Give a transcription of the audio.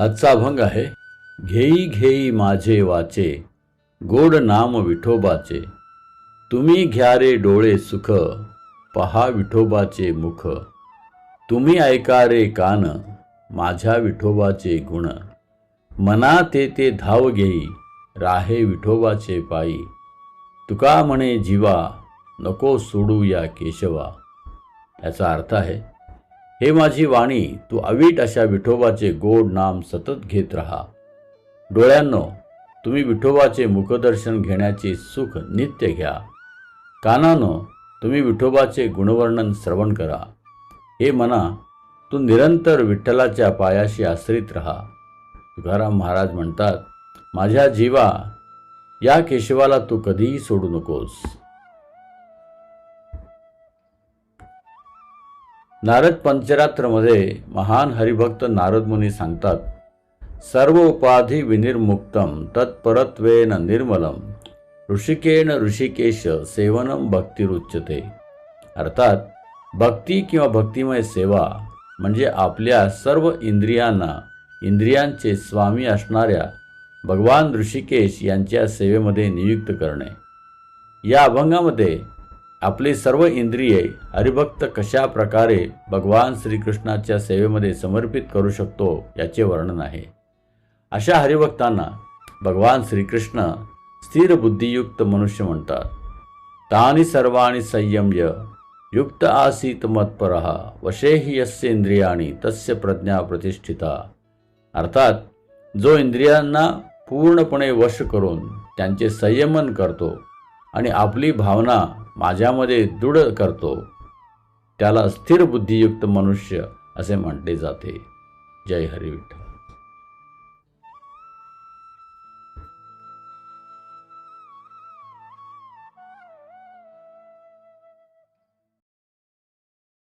आजचा अभंग आहे घेई घेई माझे वाचे गोड नाम विठोबाचे तुम्ही घ्या रे डोळे सुख पहा विठोबाचे मुख तुम्ही ऐका रे कान माझ्या विठोबाचे गुण मना ते ते धाव घेई राहे विठोबाचे पायी तुका म्हणे जीवा नको सोडू या केशवा. याचा अर्थ आहे हे माझी वाणी तू अवीट अशा विठोबाचे गोड नाम सतत घेत राहा. डोळ्यांनो तुम्ही विठोबाचे मुखदर्शन घेण्याचे सुख नित्य घ्या. कानानो तुम्ही विठोबाचे गुणवर्णन श्रवण करा. हे मना तू निरंतर विठ्ठलाच्या पायाशी आश्रित राहा. तुकाराम महाराज म्हणतात माझ्या जीवा या केशवाला तू कधीही सोडू नकोस. नारद पंचरात्रमध्ये महान हरिभक्त नारद मुनी सांगतात सर्व उपाधी विनिर्मुक्तम तत्परत्वेन निर्मलम ऋषिकेन ऋषिकेश सेवनम भक्तिरुच्यते. अर्थात भक्ती किंवा भक्तिमय सेवा म्हणजे आपल्या सर्व इंद्रियांना इंद्रियांचे स्वामी असणाऱ्या भगवान ऋषिकेश यांच्या सेवेमध्ये नियुक्त करणे. या अभंगामध्ये आपली सर्व इंद्रिये हरिभक्त कशा प्रकारे भगवान श्रीकृष्णाच्या सेवेमध्ये समर्पित करू शकतो याचे वर्णन आहे. अशा हरिभक्तांना भगवान श्रीकृष्ण स्थिर बुद्धियुक्त मनुष्य म्हणतात. तानी सर्वाणी संयम्य युक्त आसीत मत्परः वशेही यस्य इंद्रियाणी तस्य प्रज्ञा प्रतिष्ठिता. अर्थात जो इंद्रियांना पूर्णपणे वश करून त्यांचे संयमन करतो आणि आपली भावना माझ्यामध्ये दृढ करतो. त्याला स्थिर बुद्धियुक्त मनुष्य असे म्हटले जाते. जय हरी विठ्ठल